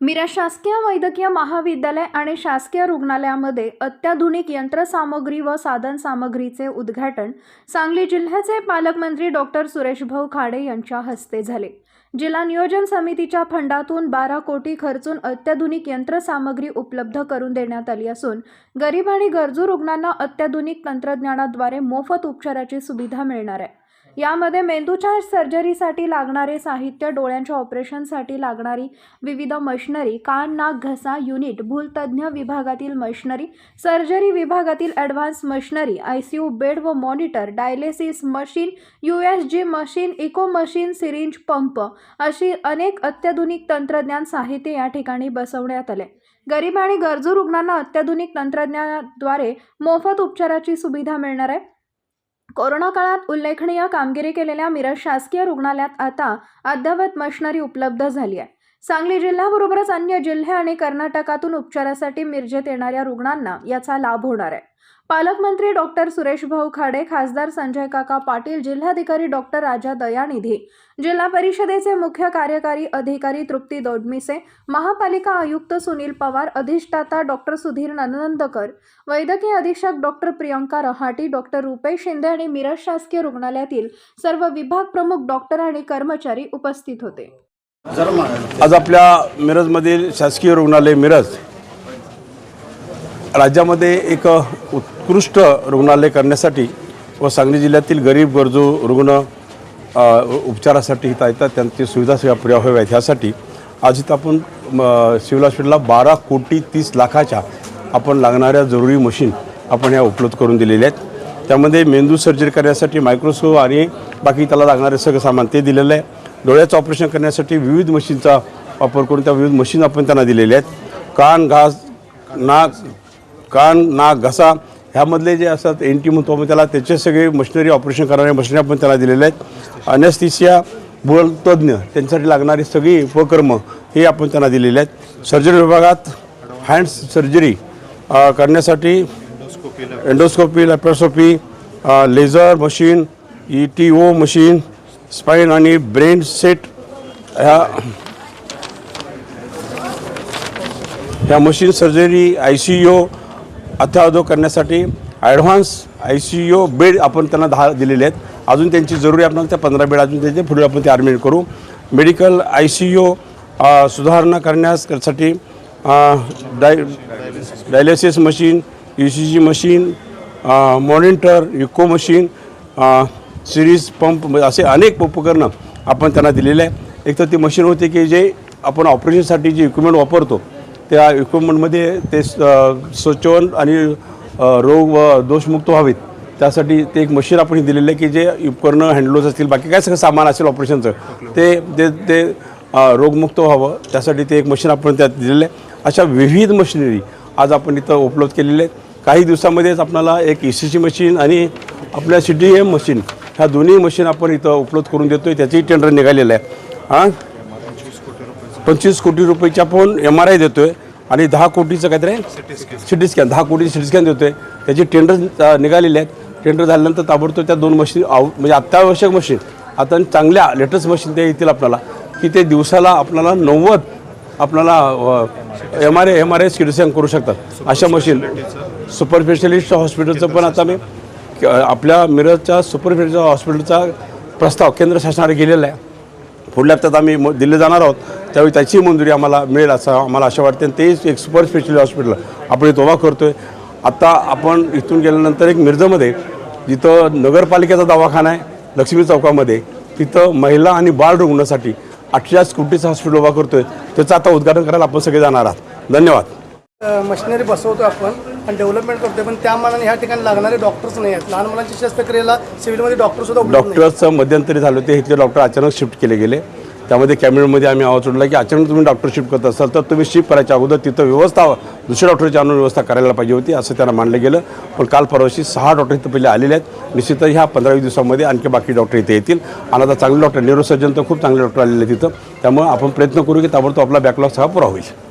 मीरा शासकीय वैद्यकीय महाविद्यालय आणि शासकीय रुग्णालयामध्ये अत्याधुनिक यंत्रसामग्री व साधनसामग्रीचे उद्घाटन सांगली जिल्ह्याचे पालकमंत्री डॉक्टर सुरेशभाऊ खाडे यांच्या हस्ते झाले. जिल्हा नियोजन समितीच्या फंडातून बारा कोटी खर्चून अत्याधुनिक यंत्रसामग्री उपलब्ध करून देण्यात आली असून गरीब आणि गरजू रुग्णांना अत्याधुनिक तंत्रज्ञानाद्वारे मोफत उपचाराची सुविधा मिळणार आहे. यामध्ये मेंदूच्या सर्जरीसाठी लागणारे साहित्य डोळ्यांच्या ऑपरेशनसाठी लागणारी विविध मशिनरी कान नाक घसा युनिट भूलतज्ञ विभागातील मशनरी सर्जरी विभागातील advance machinery I C U bed व monitor dialysis machine U S G machine echo machine syringe pump अशी अनेक अत्याधुनिक तंत्रज्ञान साहित्य या ठिकाणी बसवण्यात आले. गरीब आणि गरजू रुग्णांना अत्याधुनिक तंत्रज्ञानाद्वारे मोफत उपचाराची सुविधा मिळणार आहे. कोरोना काळात उल्लेखनीय कामगिरी केलेल्या मिरज शासकीय रुग्णालयात आता अद्ययावत मशिनरी उपलब्ध झाली आहे. सांगली जिल्ह्याबरोबरच अन्य जिल्हे आणि कर्नाटकातून उपचारासाठी मिरजेत येणाऱ्या रुग्णांना याचा लाभ होणार आहे. पालकमंत्री डॉक्टर सुरेश भाऊ खाडे खासदार संजय काका पाटील जिल्हाधिकारी डॉक्टर राजा दयानिधी जिल्हा परिषदेचे मुख्य कार्यकारी अधिकारी तृप्ती दोडमिसे महापालिका आयुक्त सुनील पवार अधिष्ठाता डॉक्टर सुधीर नंदनंदकर वैद्यकीय अधीक्षक डॉक्टर प्रियंका रहाटी डॉक्टर रुपेश शिंदे आणि मिरज शासकीय रुग्णालयातील सर्व विभाग प्रमुख डॉक्टर आणि कर्मचारी उपस्थित होते. आज आपल्या मिरजमधील शासकीय रुग्णालय मिरज राज्यामध्ये एक उत्कृष्ट रुग्णालय करण्यासाठी व सांगली जिल्ह्यातील गरीब गरजू रुग्ण उपचारासाठी इथं येतात. त्यांची सुविधा सेवा पुऱ्या व्हाव्यात ह्यासाठी आज इथं आपण म, सिव्हिल हॉस्पिटलला बारा कोटी तीस लाखाच्या आपण लागणाऱ्या जरुरी मशीन आपण ह्या उपलब्ध करून दिलेल्या आहेत. त्यामध्ये मेंदू सर्जरी करण्यासाठी मायक्रोस्कोप आणि बाकी त्याला लागणारे सगळं सामान ते दिलेलं आहे. डोळ्याचं ऑपरेशन करण्यासाठी विविध मशीनचा वापर करून त्या विविध मशीन आपण त्यांना दिलेल्या आहेत. कान घास नाक कान नाक घसा ह्यामधले जे असतात एन टी म्हणतो आपण त्याला त्याचे सगळे मशिनरी ऑपरेशन करणाऱ्या मशिनरी आपण त्यांना दिलेल्या आहेत. अनेस्थिसिया तज्ज्ञ त्यांच्यासाठी लागणारी सगळी उपक्रम हे आपण त्यांना दिलेले आहेत. सर्जरी विभागात हँड सर्जरी करण्यासाठी endoscopy laparoscopy laser machine E T O machine spine आणि ब्रेन सेट ह्या ह्या machine surgery I C U अत्यावधो करण्यासाठी advance I C U bed आपण त्यांना दहा दिलेले आहेत. अजून त्यांची जरुरी आपल्याला त्या पंधरा बेड अजून त्यांचे पुढे आपण ते ॲडमिट करू. मेडिकल आय सी यू सुधारणा करण्यासाठी डाय dialysis machine U C G machine monitor echo machine syringe pump म्हणजे असे अनेक उपकरणं आपण त्यांना दिलेले आहे एक तर ती मशीन होती की जे आपण ऑपरेशनसाठी जे इक्विपमेंट वापरतो त्या इक्विपमेंटमध्ये ते स्वच्छवन आणि रोग व दोषमुक्त व्हावेत. त्यासाठी ते एक मशीन आपण दिलेलं आहे की जे उपकरणं हँडलोज असतील बाकी काय सगळं सामान असेल ऑपरेशनचं ते ते ते रोगमुक्त व्हावं. त्यासाठी ते एक मशीन आपण त्यात दिलेलं आहे. अशा विविध मशिनरी आज आपण इथं उपलब्ध केलेल्या आहेत. काही दिवसामध्येच आपणाला एक ई सी सी मशीन आणि आपल्या सी डी एम मशीन ह्या दोन्ही मशीन आपण इथं उपलब्ध करून देतो आहे त्याचंही टेंडर निघालेलं आहे. हां? पंचवीस कोटी रुपयेचा आपण एम आर आय देतो आहे आणि दहा कोटीचं काहीतरी सी टी स्कॅन दहा कोटी सी टी स्कॅन देतो आहे त्याचे टेंडर निघालेले आहेत. टेंडर झाल्यानंतर ताबडतोब त्या दोन मशीन आव म्हणजे अत्यावश्यक मशीन आता चांगल्या लेटेस्ट मशीन ते येतील आपल्याला की ते दिवसाला आपल्याला नव्वद आपल्याला M R A M R I C करू शकतात. अशा मशीन. सुपर स्पेशलिस्ट हॉस्पिटलचं पण आता मी आपल्या मिरजच्या सुपर स्पेशलिस्ट हॉस्पिटलचा प्रस्ताव केंद्र शासनाने गेलेला आहे. पुढल्या हप्त्यात आम्ही म- दिल्ली जाणार आहोत. त्यावेळी त्याची मंजुरी आम्हाला मिळेल असं आम्हाला आशा वाटते. आणि तेच एक सुपर स्पेशलिस्ट हॉस्पिटल आपण इथं उभा करतो आहे आत्ता आपण इथून गेल्यानंतर एक मिरजमध्ये जिथं नगरपालिकेचा दवाखाना आहे लक्ष्मी चौकामध्ये तिथं महिला आणि बाल रुग्णासाठी अठ्ठेचाळीस कोटीचं हॉस्पिटल उभा करतो आहे त्याचं आता उद्घाटन करायला आपण सगळे जाणार आहात. धन्यवाद. मशिनरी बसवतो आपण आणि डेव्हलपमेंट करतोय पण त्या मानाने ह्या ठिकाणी लागणारे डॉक्टर्स नाही आहेत. लहान मुलांची शस्त्रक्रियेला सिव्हिलमध्ये डॉक्टर सुद्धा डॉक्टर्सचं मध्यंतरी झालं होते इथले डॉक्टर अचानक शिफ्ट केले गेले. त्यामध्ये कॅबिनेटमध्ये आम्ही आवाज उठला की अचानक तुम्ही डॉक्टर शिफ्ट करत असाल तर तुम्ही शिफ्ट करायच्या अगोदर तिथं व्यवस्था दुसऱ्या डॉक्टरची आणून व्यवस्था करायला पाहिजे होती असं त्यांना मानलं गेलं. पण काल परवाशी सहा डॉक्टर इथं पहिले आलेले आहेत. निश्चितच ह्या पंधरावीस दिवसामध्ये आणखी बाकी डॉक्टर इथे येतील. आणि आता चांगले डॉक्टर न्यूरोसर्जन तर खूप चांगले डॉक्टर आलेले आहेत तिथं. त्यामुळे आपण प्रयत्न करू की ताबडतोब आपला बॅकलॉग सहा पुरा होईल.